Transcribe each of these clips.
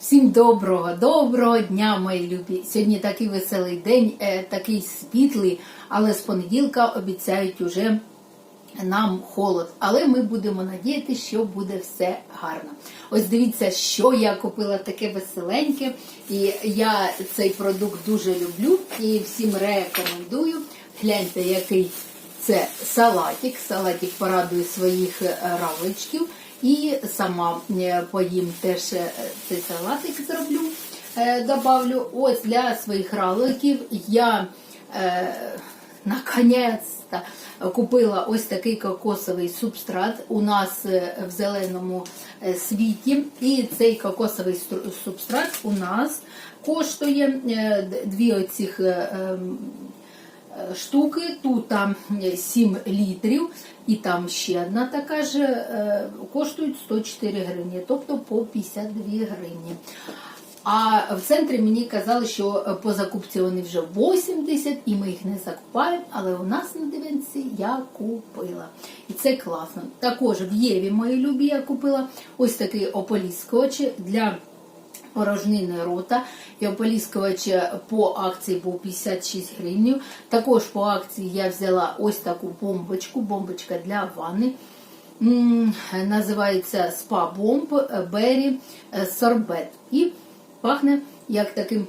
Всім доброго, доброго дня, мої любі. Сьогодні такий веселий день, е, такий світлий, але з понеділка обіцяють уже нам холод. Але ми будемо надіятися, що буде все гарно. Ось дивіться, що я купила таке веселеньке. І я цей продукт дуже люблю і всім рекомендую. Гляньте, який це салатик. Салатик порадує своїх е, равличків. І сама е, поїм теж е, цей салатик зроблю. е, Добавлю. Ось для своїх равликів я е, наконець-то купила ось такий кокосовий субстрат у нас в зеленому світі. І цей кокосовий субстрат у нас коштує дві оцих. ем, штуки, тут там 7 літрів, і там ще одна така ж е, коштують 104 гривні, тобто по 52 гривні. А в центрі мені казали, що по закупці вони вже 80 і ми їх не закупаємо, але у нас на дивинці я купила. І це класно. Також в Єві мої любі я купила ось такий ополіскувач для порожнини рота. І ополіскувач по акції був 56 гривень. Також по акції я взяла ось таку бомбочку, бомбочка для ванни. Називається Spa Bomb Berry Sorbet. І пахне як таким е,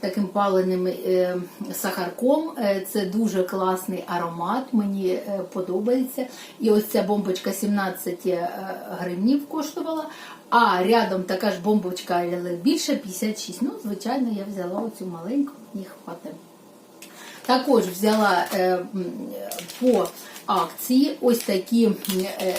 таким паленим е, сахарком. Е, Це дуже класний аромат, мені е, подобається. І ось ця бомбочка 17 е, гривнів коштувала, а рядом така ж бомбочка, більше 56. Ну, звичайно, я взяла оцю маленьку, мені хватить. Також взяла е, по акції ось такі е,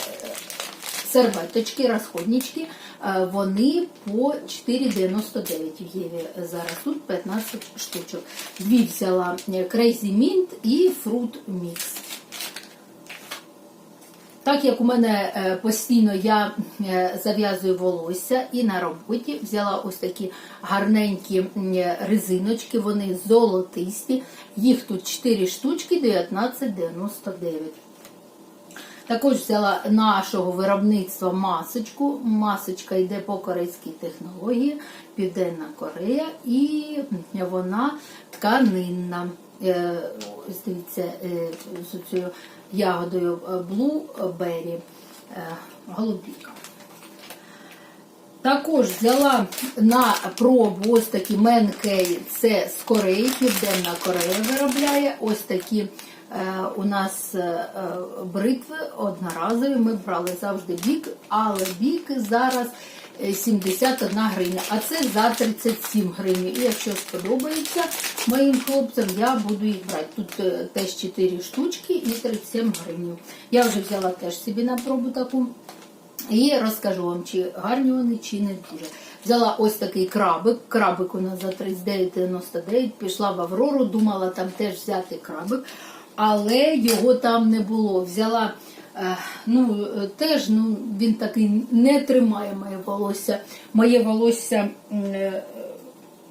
серветочки, розходнички. Е, Вони по 4,99 в Єві. Зараз тут 15 штучок. Дві взяла Crazy Mint і Fruit Mix. Так як у мене е, постійно я е, зав'язую волосся і на роботі взяла ось такі гарненькі резиночки, вони золотисті. Їх тут 4 штучки 19,99. Також взяла нашого виробництва масочку. Масочка йде по корейській технології, Південна Корея, і вона тканинна. Е, Ось дивіться, е, з цією ягодою Blueberry, е, голубіка. Також взяла на пробу ось такі менкей, це з Кореї, Південна Корея виробляє. Ось такі у нас е, е, бритви одноразові. Ми брали завжди бік, але бік зараз е, 71 гривня, а це за 37 гривень. І якщо сподобається моїм хлопцям, я буду їх брати. Тут е, теж 4 штучки і 37 гривень. Я вже взяла теж собі на пробу таку. І розкажу вам, чи гарні вони, чи не дуже. Взяла ось такий крабик. Крабик у нас за 39,99. Пішла в Аврору, думала там теж взяти крабик, але його там не було. Взяла, е, ну, е, теж ну, він такий не тримає моє волосся. Моє волосся е,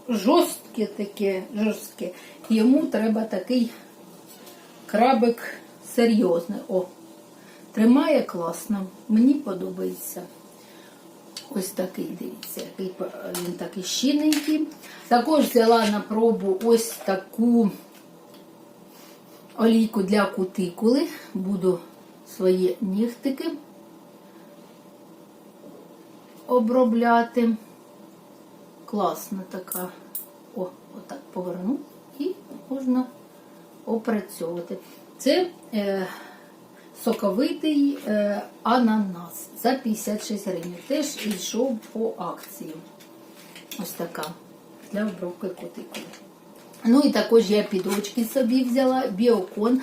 жорстке таке, жорстке. Йому треба такий крабик серйозний. О, Тримає класно, мені подобається. Ось такий, дивіться, він такий щільненький. Також взяла на пробу ось таку олійку для кутикули. Буду свої нігтики обробляти. Класна така. О, отак поверну і можна опрацьовувати. Це е, соковитий е, ананас за 56 гривень. Теж йшов по акції. Ось така для обробки котиків. Ну і також я підочки собі взяла, біокон,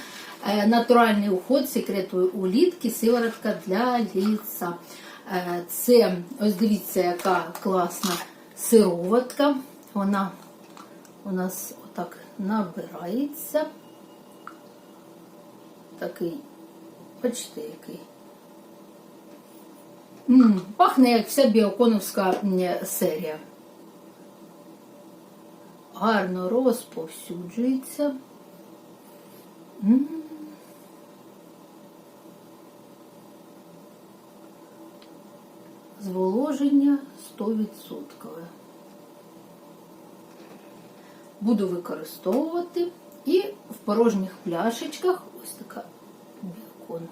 е, натуральний уход, секрету улітки, сиворотка для ліса. Е, Це, ось дивіться, яка класна сироватка. Вона у нас отак набирається. Такий Бачите, який. М, пахне як вся біоконовська серія. Гарно розповсюджується. Зволоження 100%. Буду використовувати і в порожніх пляшечках ось така біокон.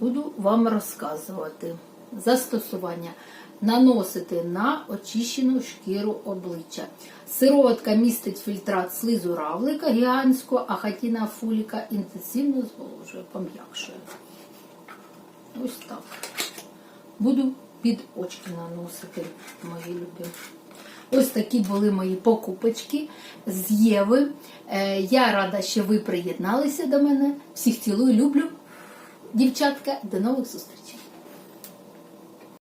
Буду вам розказувати застосування. Наносити на очищену шкіру обличчя. Сироватка містить фільтрат слизу равлика гігантського, а хатіна фуліка інтенсивно зволожує, пом'якшує. Ось так. Буду під очки наносити, мої любі. Ось такі були мої покупочки з Єви. Е, Я рада, що ви приєдналися до мене. Всіх цілую, люблю. Дівчатка, до нових зустрічей!